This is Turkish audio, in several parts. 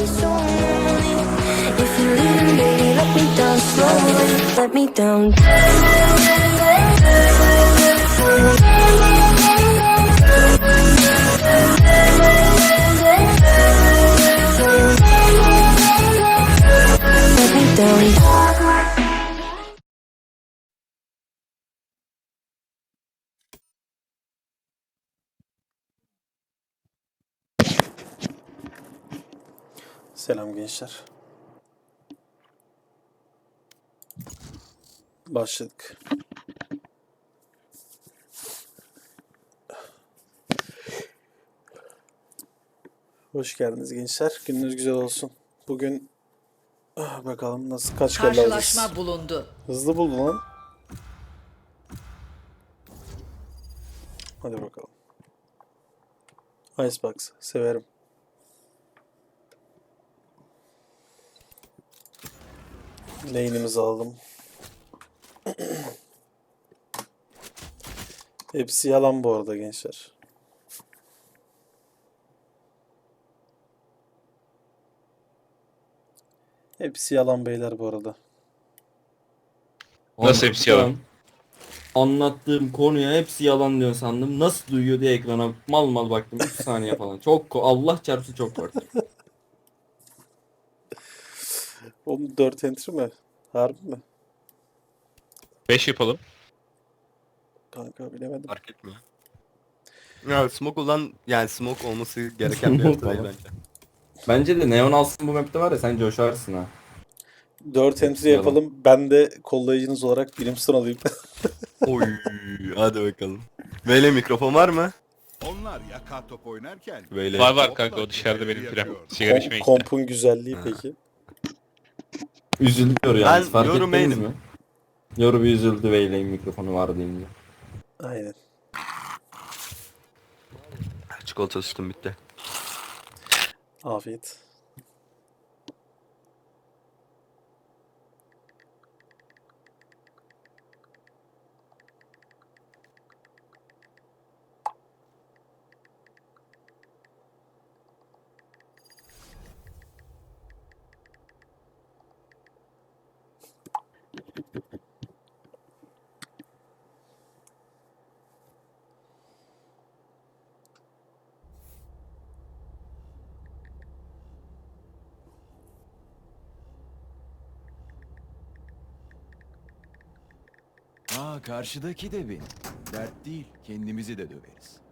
If you're leaving, baby, let me down slowly. Let me down. Selam gençler. Başladık. Hoş geldiniz gençler. Gününüz güzel olsun. Bugün ah, bakalım nasıl kaç kere. Karşılaşma bulundu. Hızlı buldu lan. Hadi bakalım. Icebox severim. Lane'imizi aldım. Hepsi yalan bu arada gençler. Hepsi yalan beyler bu arada. Nasıl hepsi yalan? Anlattığım konuya hepsi yalan diyor sandım. Nasıl duyuyor diye ekrana mal mal baktım 3 saniye falan. Çok ko- Allah çarpsın çok korktum. Oğlum 4 entry mi? Harbi mi? 5 yapalım. Kanka bilemedim. Fark etmiyor. Ya smoke olan yani smoke olması gereken bir Smoke bence. Bence de Neon alsın bu map'te var ya sen coşarsın ha. 4 entry yapalım. Ben de kollayıcınız olarak bilimsel alayım. Oy hadi bakalım. Böyle mikrofon var mı? Onlar yaka top oynarken Böyle. Var var kanka o dışarıda benim filan. Sigara Kom- içmeye gitti. kompun güzelliği peki. Üzülüyor yani Ben fark Yoru ettiniz mi? Yoru bir üzüldü Veyley'in mikrofonu var deyince. Aynen. Çikolata sütüm bitti. Afiyet. Aa karşıdaki de benim. Dert değil, kendimizi de döveriz.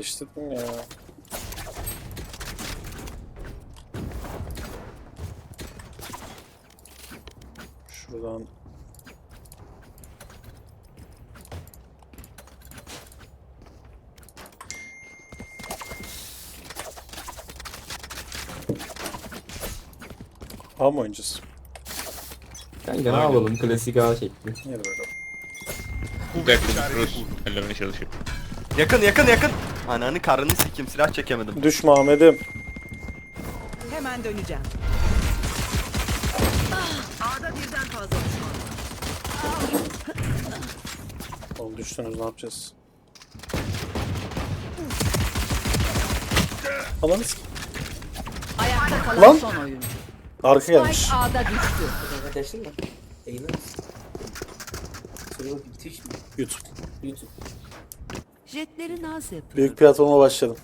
Değiştirdim ya. Şuradan A mı oynayacağız? Kanka ne yapalım klasik A şekli. Hadi bakalım. Bir dakika Rus. Hallemeye çalışıyorum. Yakın yakın yakın. Ananı karını sikim silah çekemedim. Düşme Ahmet'im. Hemen döneceğim. A'da birden fazla düşman. Oğlum düştünüz ne yapacağız? Ananı s- Ayakta kalan Lan! son oyun. Arka gelmiş. Spike A'da düştü. Arkadaşlar mı? Yayını mı? Söyle bakayım Twitch mi? YouTube. YouTube. Jetleri naz yapıyor. Büyük platforma başladım.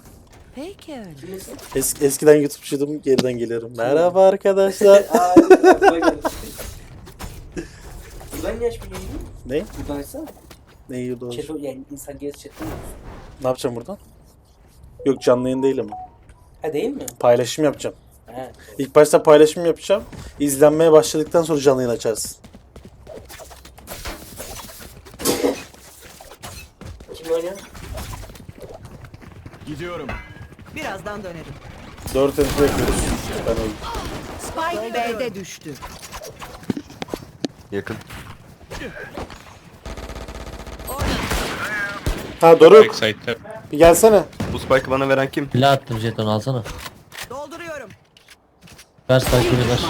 Peki öyle. Es- eskiden YouTube'cuydum, geriden geliyorum. Merhaba arkadaşlar. Aa, aklıma geldi. Buradan niye açmıyor yayını? ne? Buradan açsana. Ne o? Chat, yani insan gez chat'te mi? Ne yapacağım buradan? Yok canlı yayın değil ama. Ha değil mi? Paylaşım yapacağım. Ha. İlk başta paylaşım yapacağım. İzlenmeye başladıktan sonra canlı yayın açarsın. Kim oynuyor? Gidiyorum. Birazdan dönerim. 4 entry yapıyoruz. Ben öldüm. Spike B'de düştü. Yakın. Ha Doruk bir gelsene. Bu spike'ı bana veren kim? Silah attım jeton alsana. Dolduruyorum. Ver sakin ver.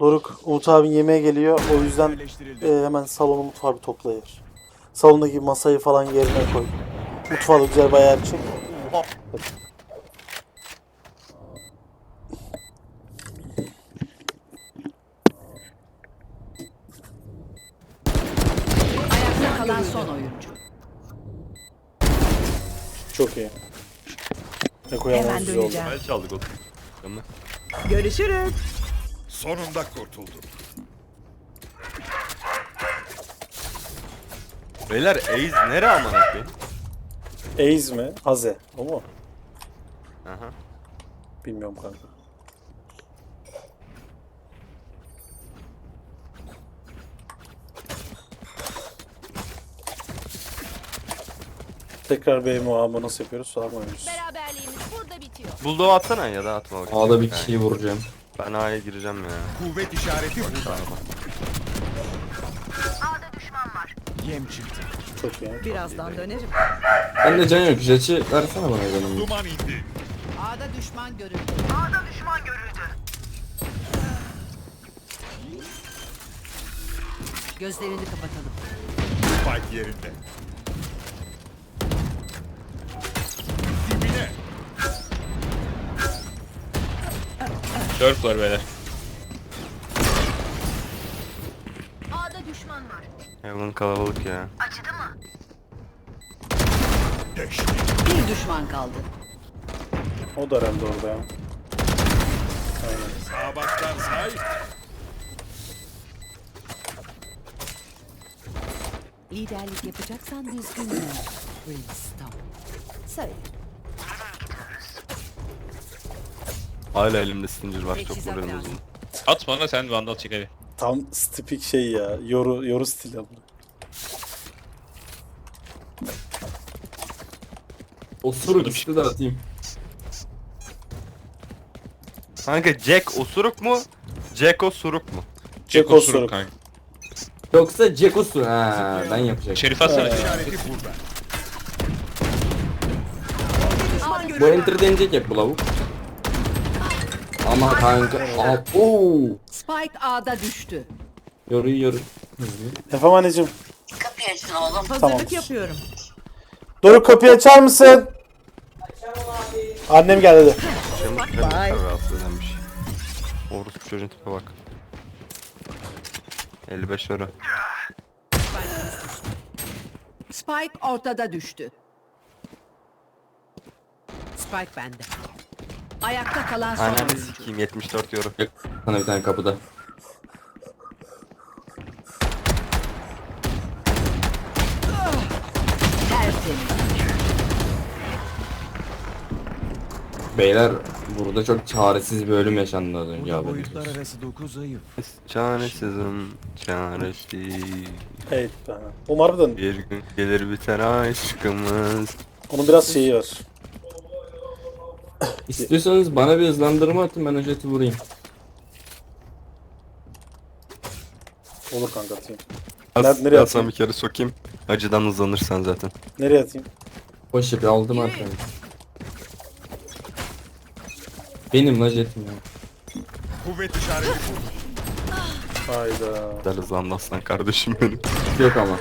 Doruk, Umut abin yemeğe geliyor. O yüzden e, hemen salonu mutfağı bir toplayır. Salondaki masayı falan yerine koy. Mutfağı da güzel bir ayar çek. Ayakta kalan son oyuncu. Çok iyi. Ne Hemen koyamaz güzel oldu. döneceğim. O. Tamam. Görüşürüz. Sonunda kurtuldum. Beyler Ace nere aman koyayım? Ace mi? Haze. O mu? Aha. Bilmiyorum kanka. Tekrar B muhabba nasıl yapıyoruz? Sonra mı oynuyoruz? Beraberliğimiz burada bitiyor. Bulldog atsana ya da atma bakayım. A'da bir kişiyi vuracağım. Ben A'ya gireceğim ya. Kuvvet işareti burada. Yem çıktı. Çok iyi. Birazdan dönerim. Ben de can yok. Jet'i versene bana canım. Duman indi. A'da düşman görüldü. Gözlerini kapatalım. Spike yerinde. Dibine. Dört var beyler. Heaven kalabalık ya. Deşti. Bir düşman kaldı. O da herhalde orada ya. Sağ baştan say. Liderlik yapacaksan düzgün yap. Brimstone. Say. Hala elimde Stinger var. Çok moralim bozuldu. At bana sen vandal çek hadi. Tam tipik şey ya. Yoru, yoru stili ama. Osuruk üstü de atayım. Kanka Jack osuruk mu? Jack osuruk mu? Jack osuruk osuruk. kanka. Yoksa Jack Osur. Ha ben yapacağım. Şerif atsana. Bu enter deneyecek hep bu lavuk. Ama kanka. Aa, oo. Spike A'da düştü. Yoruyu yoru. Efendim anneciğim. Hazırlık Tamam. yapıyorum. Doruk kapıyı açar mısın? Annem geldi. Canım şey. Orospu çocuğun tipe bak. 55 euro. Spike ortada düştü. Spike bende. Ayakta kalan son Ananı oyuncu. sikeyim 74 euro. Sana bir tane kapıda. Beyler burada çok çaresiz bir ölüm yaşandı az önce Burada haberiniz boyutlar olsun. arası 9 zayıf. Çaresizim, çaresiz. Evet. aha. Umarım da Bir gün gelir biter aşkımız. onun biraz şeyi var. İstiyorsanız bana bir hızlandırma atın ben o jeti vurayım. Olur kanka atayım. As, Nerede- nereye atayım? bir kere sokayım. Acıdan hızlanırsan zaten. Nereye atayım? Hoş yapı aldım arkamı. Benim la jetim ya. Kuvvet işareti burada. Hayda. Güzel hızlandı aslan kardeşim benim. Yok ama.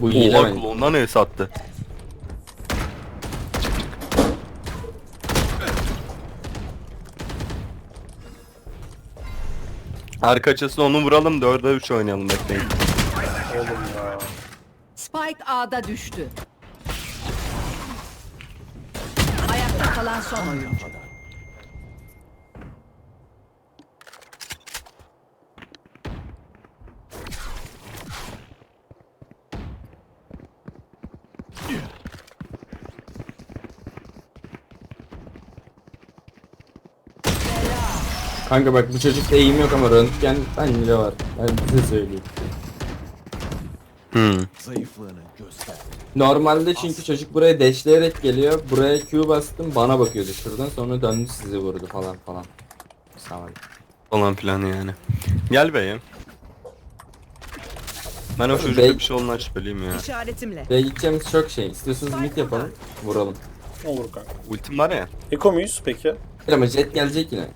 Bu hile Oha klondan el sattı. Arka açısına onu vuralım 4'e 3 oynayalım bekleyin. Oğlum ya. Spike A'da düştü. Ayakta kalan son oyuncu. Kanka bak bu çocukta eğim yok ama röntgen bence var. Ben size söyleyeyim. Hmm. Zayıflığını göster. Normalde çünkü çocuk buraya deşleyerek geliyor. Buraya Q bastım bana bakıyordu şuradan sonra döndü sizi vurdu falan falan. Sağ. Falan filan yani. Gel beyim. Ben o çocukta Bey- bir şey olduğundan şüpheliyim ya. İşaretimle. Ve gideceğimiz çok şey. İstiyorsanız mid yapalım. Vuralım. Olur kanka. Ultim var ya. Eko muyuz peki? Ama jet gelecek yine.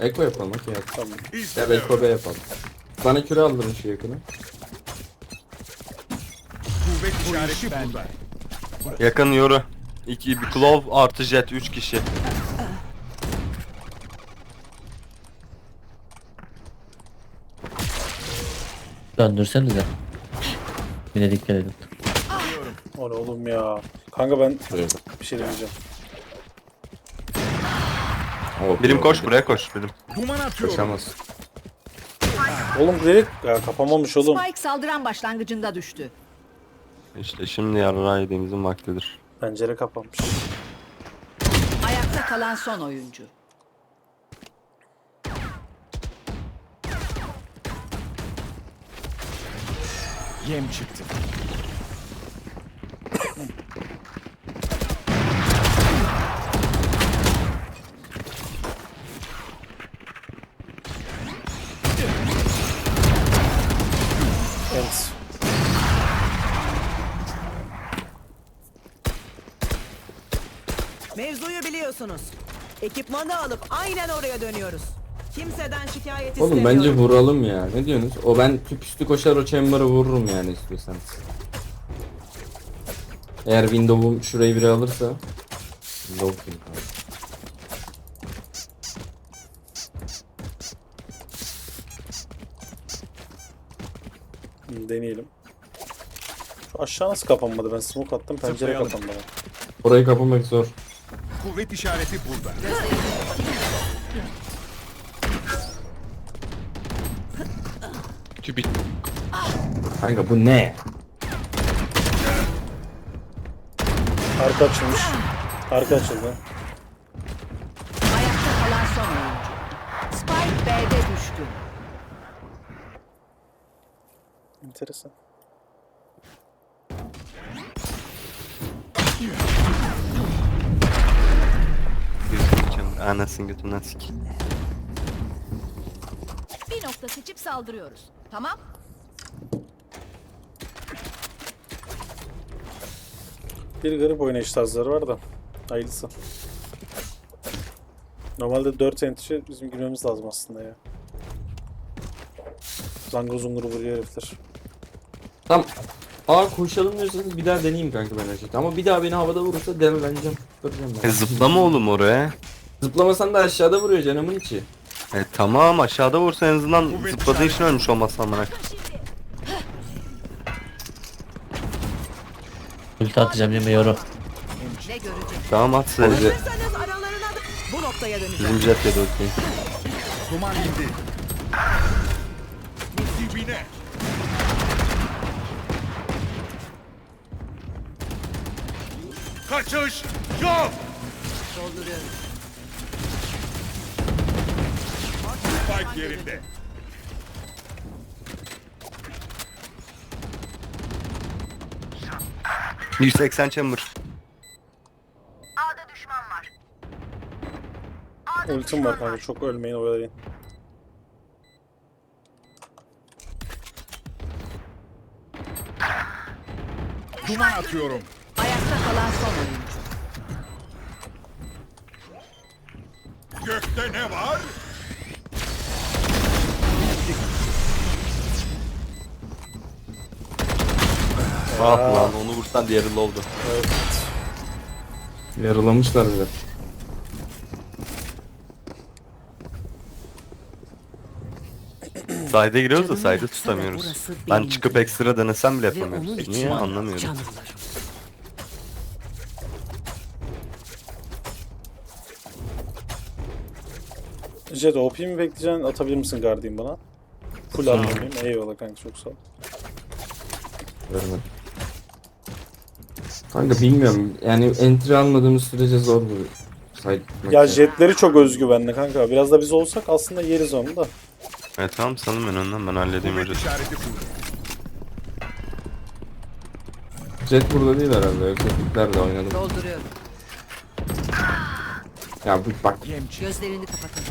Eko yapalım okey. Tamam. Ya da Eko B yapalım. Sana küre aldırın şu yakını. Kuvvet işareti burada. Yakın yoru. 2 bir Claw artı Jet 3 kişi. Döndürsenize. Bir de dikkat edin. Oğlum ya. Kanka ben bir şey demeyeceğim. O, Birim o- koş buraya koş birim. Duman atıyorum. Koşamaz. Oğlum direkt ya kapamamış oğlum. Spike saldıran başlangıcında düştü. İşte şimdi yarrağı yediğimizin vaktidir. Pencere kapanmış. Ayakta kalan son oyuncu. Yem çıktı. Evet. Mevzuyu biliyorsunuz. Ekipmanı alıp aynen oraya dönüyoruz. Kimseden şikayet Oğlum istemiyorum. bence vuralım ya. Ne diyorsunuz? O ben tüp üstü koşar o chamber'ı vururum yani istiyorsanız. Eğer window'um şurayı biri alırsa. Window kim? Hı, Deneyelim. Şu aşağı nasıl kapanmadı? Ben smoke attım pencere Zıplayalım. kapanmadı. Orayı kapamak zor. Kuvvet işareti burada. Tübit. Kanka bu ne? Arka açılmış. Arka açıldı. Ayakta kalan son oyuncu. Spike B'de düştü. Enteresan. Anasını götünden sik. Bir nokta seçip saldırıyoruz. Tamam? Bir garip oynayış tarzları var da. Hayırlısı. Normalde 4 entry bizim girmemiz lazım aslında ya. Zangır zungur vuruyor herifler. Tam Aa koşalım diyorsanız bir daha deneyeyim kanka ben açıkçası. Ama bir daha beni havada vurursa demeleneceğim. Tutturacağım ben. E zıplama oğlum oraya. Zıplamasan da aşağıda vuruyor canımın içi. E tamam aşağıda vursa en azından Kuvvet zıpladığın için ölmüş olmazsan amına. Ulti atacağım yeme yoru. Ne görecek? Tamam at sadece. Hazırsanız aralarına da bu noktaya döneceğim. Bizim Jet yedi okey. Duman indi. Kaçış yok. Dolduruyorum. Spike yerinde. Bir 180 chamber. Ultim var kanka çok ölmeyin oyalayın. Duman atıyorum. Ayakta kalan son oyuncu. Gökte ne var? Ah lan onu vursan diğeri low'du. Yaralamışlar bile. Side'e giriyoruz da Canımı side'ı yaksa da tutamıyoruz. Ben çıkıp ekstra denesem bile yapamıyoruz. Niye anlamıyorum. Jet OP mi bekleyeceksin? Atabilir misin Guardian bana? Full atmayayım. Eyvallah kanka çok sağ ol. Görmedim. Kanka bilmiyorum. Yani entry almadığımız sürece zor bu. Side Ya jetleri çok özgüvenli kanka. Biraz da biz olsak aslında yeriz onu da. E tamam sanırım ben önden ben halledeyim öyle. Jet burada değil herhalde. De oynadım. Dolduruyorum. Ya bu bak. Gözlerini kapatın.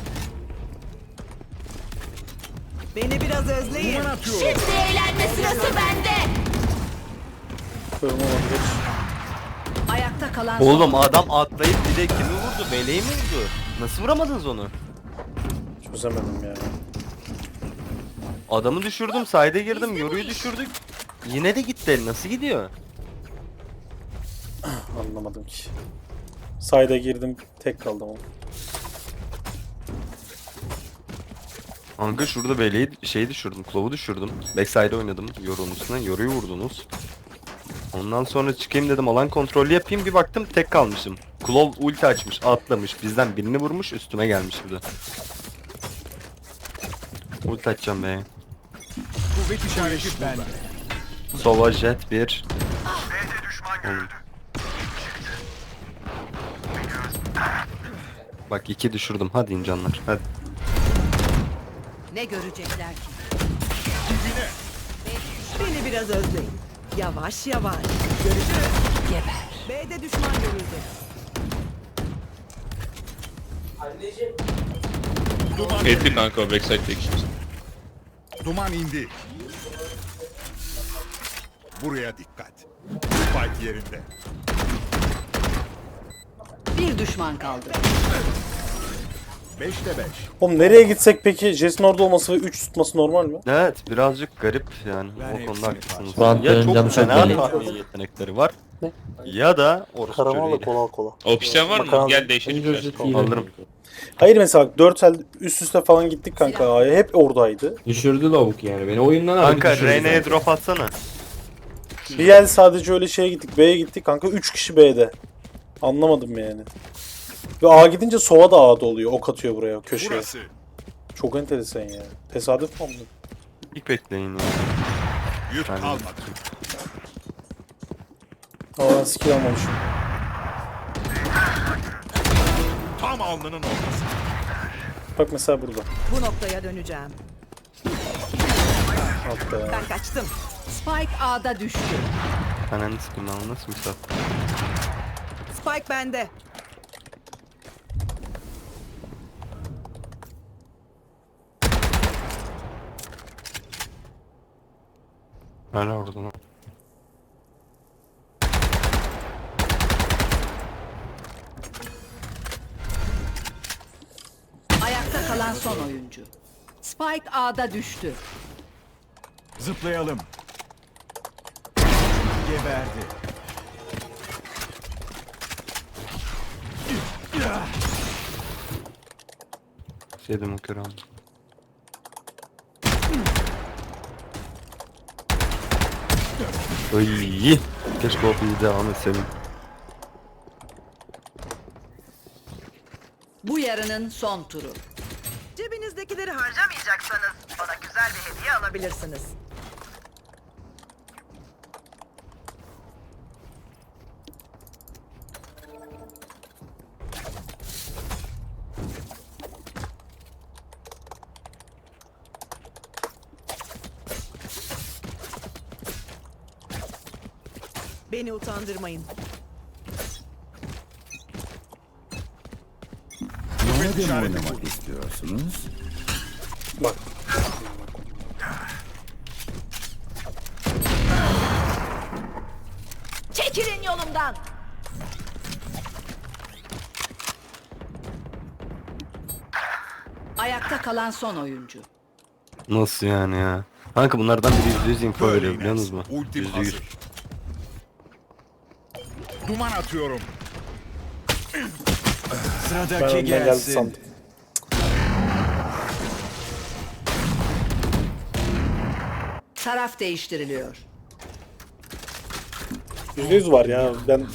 Beni biraz özleyin. Şimdi eğlenme sırası bende. Kırma olabilir. Ayakta kalan Oğlum adam atlayıp bir de kimi vurdu? Meleği mi vurdu? Nasıl vuramadınız onu? Çözemedim ya. Adamı düşürdüm, sayda girdim, yoruyu düşürdük. Yine de gitti el. Nasıl gidiyor? Anlamadım ki. Sayda girdim tek kaldım oğlum. Kanka şurada beleği şey düşürdüm, klovu düşürdüm. Backside'e oynadım yorunun üstüne. Yoruyu vurdunuz. Ondan sonra çıkayım dedim alan kontrolü yapayım bir baktım tek kalmışım. Klov ulti açmış, atlamış. Bizden birini vurmuş, üstüme gelmiş bir de. Ulti açacağım be. Kuvvet işareti bende. Sova jet 1. Oğlum. Bak iki düşürdüm. Hadi incanlar. Hadi. ne görecekler ki? Beni biraz özleyin. Yavaş yavaş. Görüşürüz. Geber. B'de düşman görüldü. Anneciğim. Etti kanka o. Duman indi. Buraya dikkat. Spike yerinde. Bir düşman kaldı. 5'te 5. Oğlum nereye gitsek peki Jason orada olması ve 3 tutması normal mi? Evet birazcık garip yani Ben o konuda hepsini haklısınız. Şu an Ya döneceğim çok çok fena belli. tahmin yetenekleri var. Ya da orospu çocuğuyla. kola kola. Opsiyon var mı? Gel değişelim. biraz. Alırım. Hayır mesela bak 4 el üst üste falan gittik kanka A'ya hep oradaydı. Düşürdü lavuk yani beni oyundan harbi Kanka düşürdü zaten. drop atsana. Bir el sadece öyle şeye gittik B'ye gittik kanka 3 kişi B'de. Anlamadım yani. Ve A gidince Sova da A'da oluyor. Ok atıyor buraya köşeye. Burası. Çok enteresan ya. Tesadüf mü oldu? İlk bekleyin ya. Yük Ben- kalmadı. Aa ben skill almamışım. Tam alnının ortası. Bak mesela burada. Bu noktaya döneceğim. Altta. Ben kaçtım. Spike A'da düştü. Ananı sikim lan nasıl bir sat? Spike bende. Hala orada lan. Ayakta kalan son oyuncu. Spike A'da düştü. Zıplayalım. Geberdi. Sevdim o kere onu. Ay, keşke o bir devam etseydim. Bu yarının son turu. Cebinizdekileri harcamayacaksanız bana güzel bir hediye alabilirsiniz. Beni utandırmayın. Madem oynamak istiyorsunuz. Bak. Çekilin yolumdan. Ayakta kalan son oyuncu. Nasıl yani ya? Kanka bunlardan biri %100 info veriyor biliyor musunuz mu? Ultim %100. Duman atıyorum. Ben Sıradaki geldi gelsin. sandım. Taraf değiştiriliyor. %100 var ya. Ben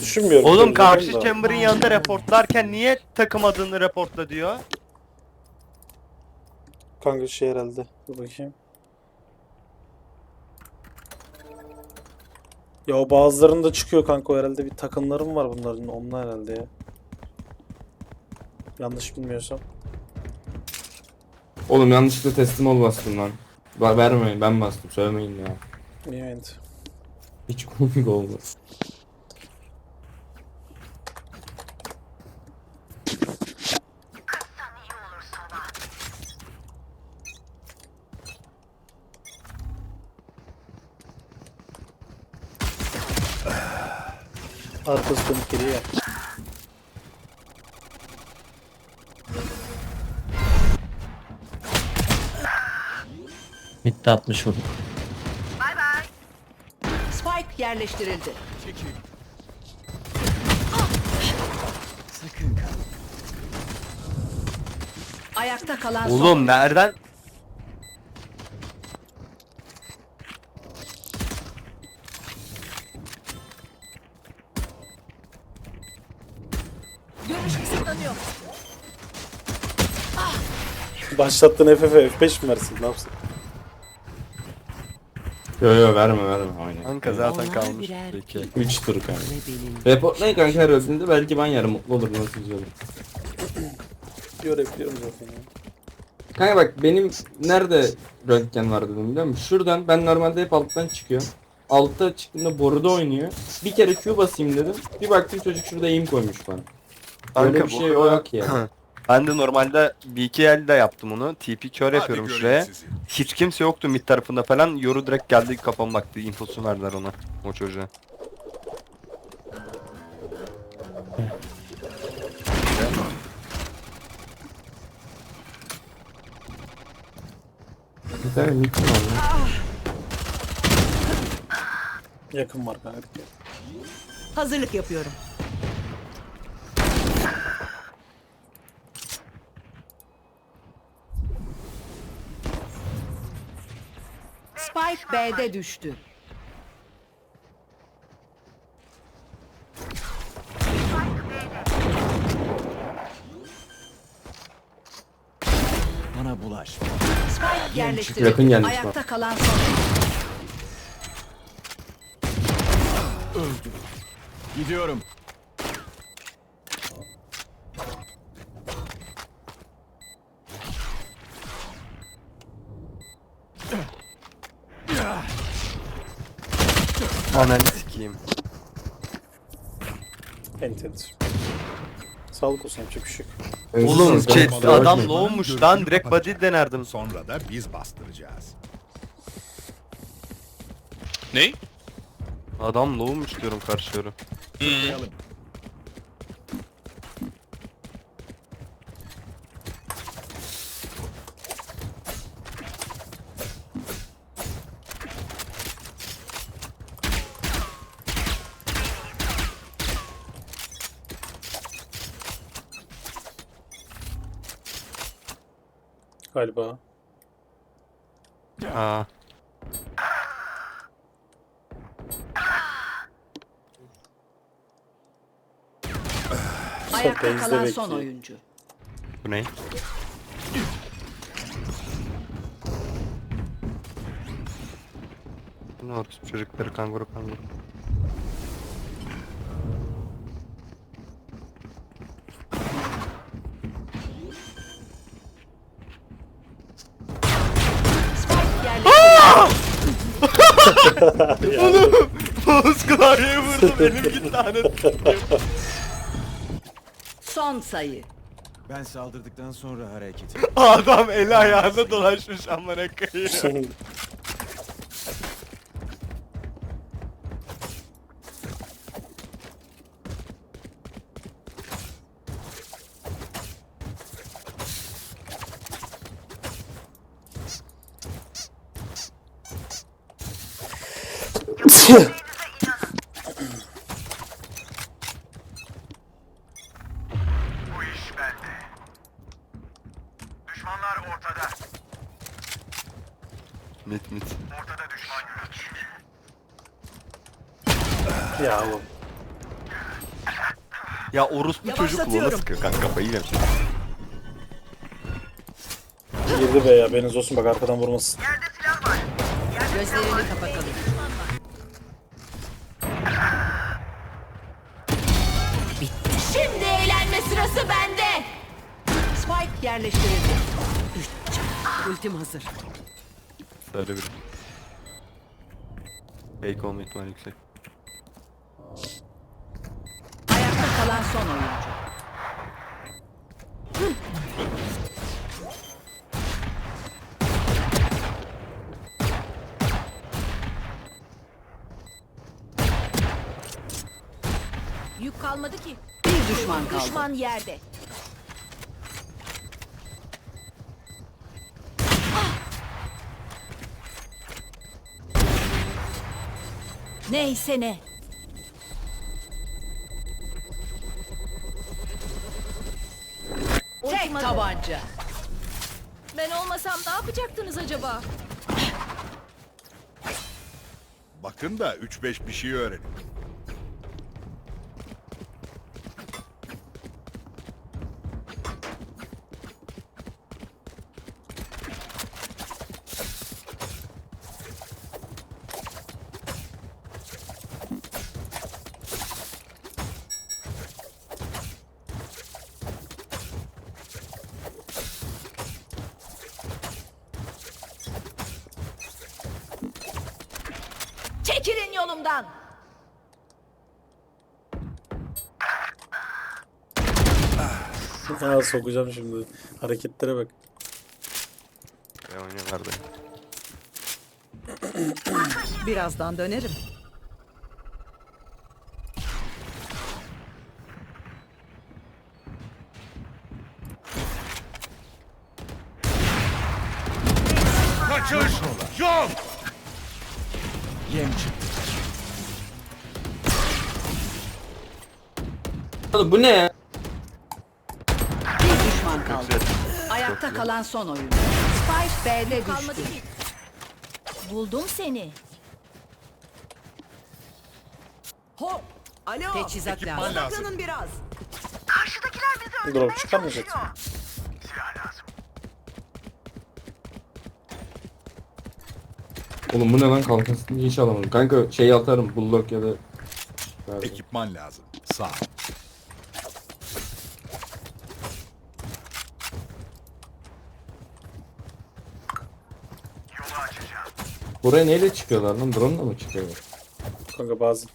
düşünmüyorum. Oğlum karşı da. chamber'ın yanında reportlarken niye takım adını reportla diyor? Kanka şey herhalde. Dur bakayım. Ya o bazılarında çıkıyor kanka o herhalde bir takımlarım var bunların. Onlar herhalde ya. Yanlış bilmiyorsam. Oğlum yanlışlıkla teslim ol bastım lan. Ba vermeyin ben bastım söylemeyin ya. Evet. Hiç komik olmaz. Arkası dönük geriye. Midde 60 vurdum. Spike yerleştirildi. Sakın kal. Ayakta kalan son. Oğlum nereden? Başlattın FF F5 mi versin ne yapsın? Yo yo verme verme aynen. Kanka zaten kalmış. Peki. 3 tur kanka. Reportlayın kanka her öldüğünde belki ben yarın mutlu olurum nasıl güzel olur. Görebiliyorum zaten ya. Kanka bak benim nerede röntgen var dedim biliyor musun? Şuradan ben normalde hep alttan çıkıyorum. Altta çıktığımda boruda oynuyor. Bir kere Q basayım dedim. Bir baktım çocuk şurada aim koymuş bana. Böyle Kanka bir bu şey o arada- yok ya. Ben de normalde bir iki elde yaptım onu. TP kör yapıyorum şuraya. Hiç kimse yoktu mid tarafında falan. Yoru direkt geldi kafama baktı. Infosunu verdiler ona. O çocuğa. Tane mid ya. Yakın var kanka. Hazırlık yapıyorum. Spike B'de düştü. Bana bulaş. Spike yerleştirildi. Yakın gelmiş bak. Ayakta kalan son. Gidiyorum. Ananı sikeyim. Entidir. Sağlık olsun yapacak bir şey yok. Oğlum chat adam low'muş lan direkt body denerdim. Sonra da biz bastıracağız. Ne? Adam low'muş diyorum karşı. Tıklayalım. Galiba. Aa. Ayakta base'de kalan son bekliyor. oyuncu. Bu ne? Ne orası çocukları kanguru kanguru. Mouse klavyeye vurdum elim gitti anasını. Son sayı. Ben saldırdıktan sonra hareket. Adam eli ayağında dolaşmış amına koyayım. Mit mit. Ya oğlum. Ya orospu çocuk bu Yavaşlatıyorum. nasıl sıkıyor kanka kafayı yemiş. Girdi be ya Beniz olsun bak arkadan vurmasın. Gözlerini kapatalım. Sırası bende. Spike yerleştirildi. Ultim hazır. Söyle bir. Fake olma ihtimali yüksek. Ayakta kalan son oyuncu. Düşman kaldı. Düşman yerde. Neyse ne. Tek Olmadı. tabanca. Ben olmasam ne yapacaktınız acaba? Bakın da 3-5 bir şey öğrenin. Çekilin yolumdan. Ha sokacağım şimdi. Hareketlere bak. Ve oynuyorlardı. Birazdan dönerim. Kaçış yok! Yem çıktı. Bu ne ya? Bir düşman kaldı. Güzel. Ayakta kalan son oyuncu. Spike B'de Kalmadı düştü. ki. Buldum seni. Hop. Alo. Teçhizat Ekipman lazım. lazım. Odaklanın biraz. Drop çıkarmayacak. Oğlum bu ne lan kalkasını hiç alamadım. Kanka şey atarım bulldog ya da. Ekipman lazım. Sağ Buraya neyle çıkıyorlar lan? Drone'la mı çıkıyorlar? Kanka bazen.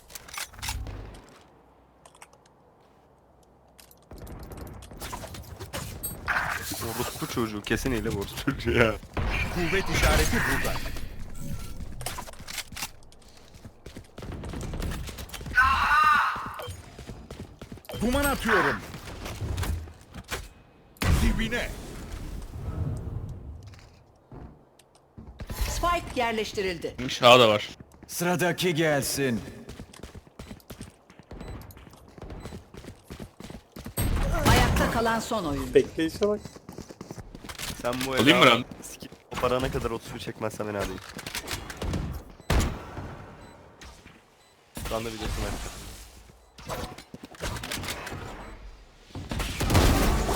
Orospu çocuğu kesin ile orospu çocuğu ya. Kuvvet işareti burada. Duman atıyorum. Dibine. Spike yerleştirildi. Şaha da var. Sıradaki gelsin. Ayakta kalan son oyuncu. Bekleyişe bak. Sen bu Alayım mı lan? Siki- O parana kadar 30'u çekmezsen ben alayım. Şu anda biliyorsun artık.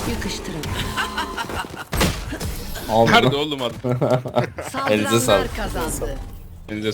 Yakıştırın. Aldım Nerede oğlum adam? Elinize Saldıranlar sağlık. kazandı. Elinize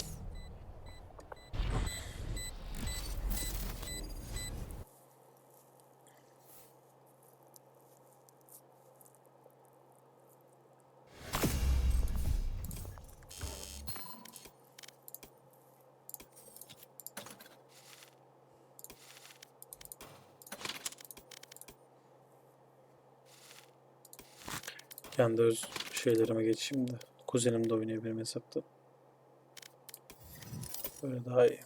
Kendi öz şeylerime geçeyim de. Kuzenim de benim hesapta. Böyle daha iyi.